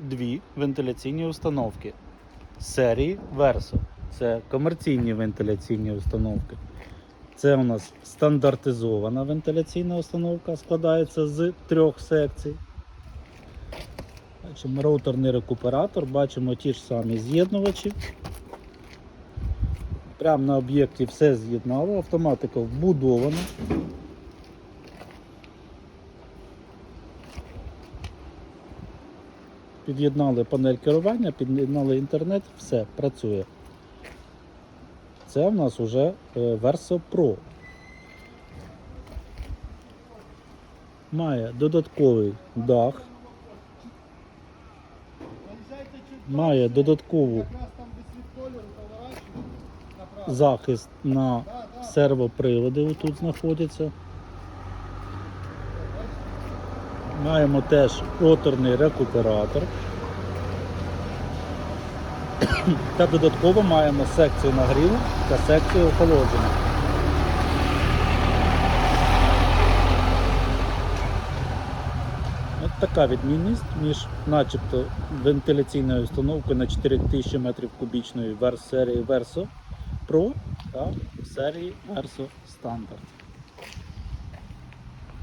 дві вентиляційні установки серії Verso. Це комерційні вентиляційні установки. Це у нас стандартизована вентиляційна установка, складається з трьох секцій. Бачимо роутерний рекуператор, бачимо ті ж самі з'єднувачі. Прямо на об'єкті все з'єднало, автоматика вбудована. Під'єднали панель керування, під'єднали інтернет, все, працює. Це в нас вже Verso Pro. Має додатковий дах, має додаткову захист на сервоприводи тут знаходяться. Маємо теж роторний рекуператор. Та додатково маємо секцію нагріву та секцію охолодження. От така відмінність між начебто вентиляційною установкою на 4000 метрів кубічної серії Verso Pro та серії Verso Standard.